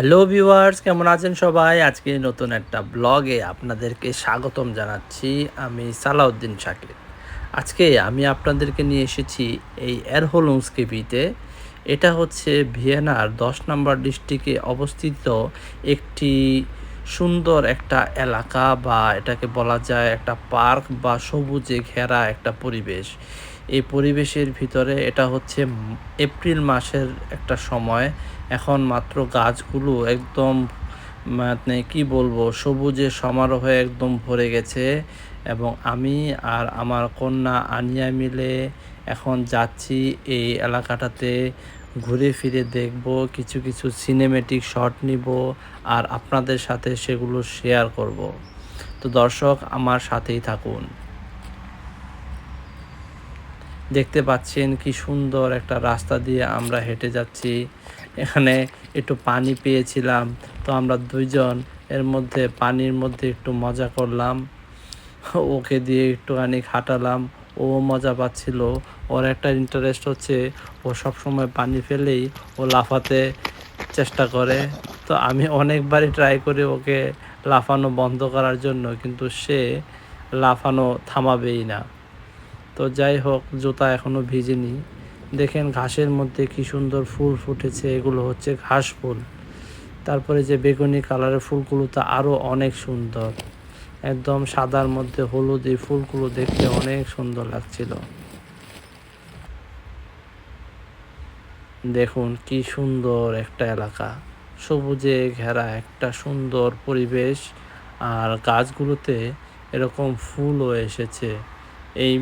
Hello viewers কেমন আছেন সবাই? আজকে নতুন একটা ব্লগে আপনাদেরকে স্বাগতম জানাচ্ছি আমি সালাউদ্দিন শাকির আজকে আমি আপনাদেরকে নিয়ে এসেছি এই এরহোলুংসকেবিতে এটা হচ্ছে ভিয়েনার দশ নম্বর ডিস্ট্রিক্টে অবস্থিত একটি সুন্দর একটা এলাকা বা এটাকে বলা যায় একটা পার্ক বা সবুজে ঘেরা একটা পরিবেশ। এই পরিবেশের ভিতরে এটা হচ্ছে এপ্রিল মাসের একটা সময়। এখন মাত্র গাছগুলো একদম মানে কি বলব, সবুজে সমারোহে একদম ভরে গেছে। এবং আমি আর আমার কন্যা আনিয়া মিলে এখন যাচ্ছি এই এলাকাটাতে। ঘুরে ফিরে দেখব, কিছু কিছু সিনেমেটিক শট নিব আর আপনাদের সাথে সেগুলো শেয়ার করব। তো দর্শক, আমার সাথেই থাকুন। দেখতে পাচ্ছেন কি সুন্দর একটা রাস্তা দিয়ে আমরা হেঁটে যাচ্ছি। এখানে একটু পানি পেয়েছিলাম, তো আমরা দুইজন এর মধ্যে, পানির মধ্যে একটু মজা করলাম। ওকে দিয়ে একটুখানি হাঁটালাম ও মজা পাচ্ছিল। ওর একটা ইন্টারেস্ট হচ্ছে, ও সবসময় পানি ফেলেই ও লাফাতে চেষ্টা করে। তো আমি অনেকবারই ট্রাই করি ওকে লাফানো বন্ধ করার জন্য, কিন্তু সে লাফানো থামাবেই না। তো যাই হোক, জুতা এখনও ভিজেনি। দেখেন ঘাসের মধ্যে কি সুন্দর ফুল ফুটেছে, এগুলো হচ্ছে ঘাস ফুল। তারপরে যে বেগুনি কালারের ফুলগুলো তা আরও অনেক সুন্দর। একদম সাদার মধ্যে হলুদ এই ফুলগুলো দেখতে অনেক সুন্দর লাগছিল। দেখুন কি সুন্দর একটা এলাকা। সবুজে ঘেরা একটা সুন্দর পরিবেশ। আর গাছগুলোতে এরকম ফুলও এসেছে। এই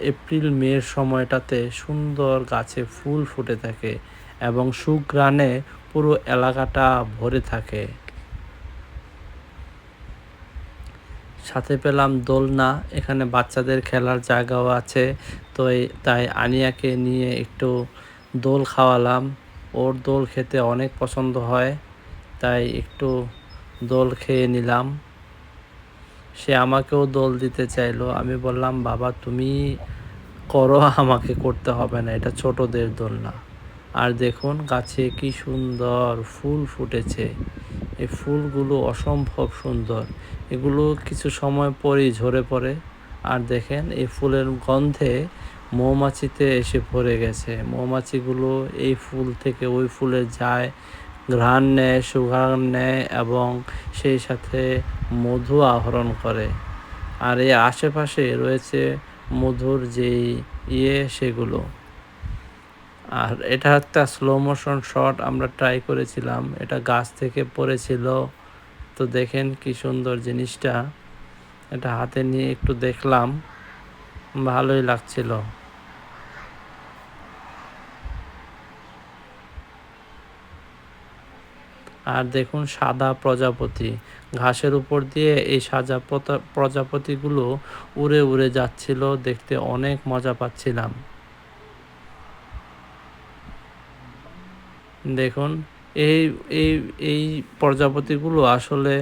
এপ্রিল, মের সময়টাতে সুন্দর গাছে ফুল ফুটে থাকে এবং সুগ্রানে পুরো এলাকাটা ভরে থাকে। সাথে পেলাম দোলনা, এখানে বাচ্চাদের খেলার জায়গাও আছে, তো তাই আনিয়াকে নিয়ে একটু দোল খাওয়ালাম। ওর দোল খেতে অনেক পছন্দ হয়, তাই একটু দোল খেয়ে নিলাম। সে আমাকেও দোল দিতে চাইলো। আমি বললাম, বাবা, তুমি করো, আমাকে করতে হবে না, এটা ছোটদের দোলনা আর দেখুন, গাছে কি সুন্দর ফুল ফুটেছে। এই ফুলগুলো অসম্ভব সুন্দর। এগুলো কিছু সময় পরেই ঝরে পড়ে। আর দেখেন, এই ফুলের গন্ধে মৌমাছিতে এসে পড়ে গেছে। মৌমাছিগুলো এই ফুল থেকে ওই ফুলে যায়, ঘ্রাণ নেয়, সুঘ্রাণ নেয় এবং সেই সাথে মধু আহরণ করে। আর এই আশেপাশে রয়েছে মধুর যেই ইয়ে সেগুলো। আর এটা একটা স্লো মোশন শট আমরা ট্রাই করেছিলাম। এটা গাছ থেকে পড়েছিল। তো দেখেন কি সুন্দর জিনিসটা। এটা হাতে নিয়ে একটু দেখলাম। ভালোই লাগছিল। আর দেখুন সাদা প্রজাপতি। ঘাসের উপর দিয়ে এই সাজা প্রজাপতিগুলো উড়ে উড়ে যাচ্ছিল, দেখতে অনেক মজা পাচ্ছিলাম। দেখুন, এই এই এই প্রজাপতিগুলো আসলে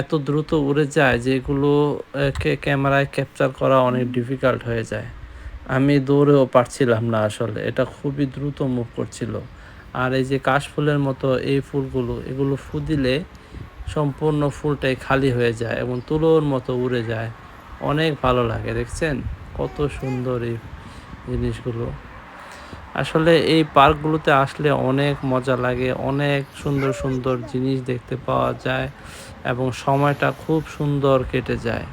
এত দ্রুত উড়ে যায় যেগুলো ক্যামেরায় ক্যাপচার করা অনেক ডিফিকাল্ট হয়ে যায়। আমি দৌড়েও পারছিলাম না আসলে, এটা খুবই দ্রুত মুভ করছিল। আর এই যে কাশফুলের মতো এই ফুলগুলো, এগুলো ফু দিলে সম্পূর্ণ ফুলটাই খালি হয়ে যায় এবং তুলোর মতো উড়ে যায়। অনেক ভালো লাগে, দেখছেন? কত সুন্দর এই জিনিসগুলো। আসলে এই পার্কগুলোতে আসলে অনেক মজা লাগে, অনেক সুন্দর সুন্দর জিনিস দেখতে পাওয়া যায় এবং সময়টা খুব সুন্দর কেটে যায়।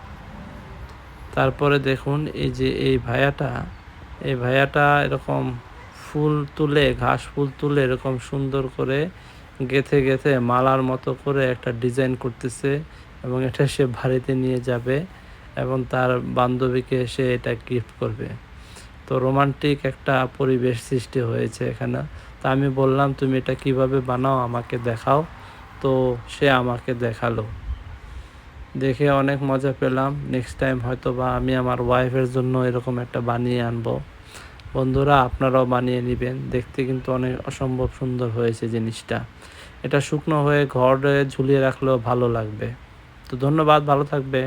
তারপরে দেখুন, এই যে এই ভাইয়াটা এই ভাইয়াটা এরকম ফুল তুলে, ঘাস ফুল তুলে এরকম সুন্দর করে গেথে গেথে মালার মতো করে একটা ডিজাইন করতেছে এবং এটা সে বাড়িতে নিয়ে যাবে এবং তার বান্ধবীকে সে এটা গিফট করবে। তো রোমান্টিক একটা পরিবেশ সৃষ্টি হয়েছে এখানে। তা আমি বললাম, তুমি এটা কীভাবে বানাও, আমাকে দেখাও। তো সে আমাকে দেখাল। দেখে অনেক মজা পেলাম। নেক্সট টাইম হয়তো বা আমি আমার ওয়াইফের জন্য এরকম একটা বানিয়ে আনব। বন্ধুরা, আপনারাও বানিয়ে নেবেন। দেখতে কিন্তু অনেক অসম্ভব সুন্দর হয়েছে জিনিসটা। এটা শুকনো হয়ে ঘরে ঝুলিয়ে রাখলেও ভালো লাগবে। তো ধন্যবাদ, ভালো থাকবেন।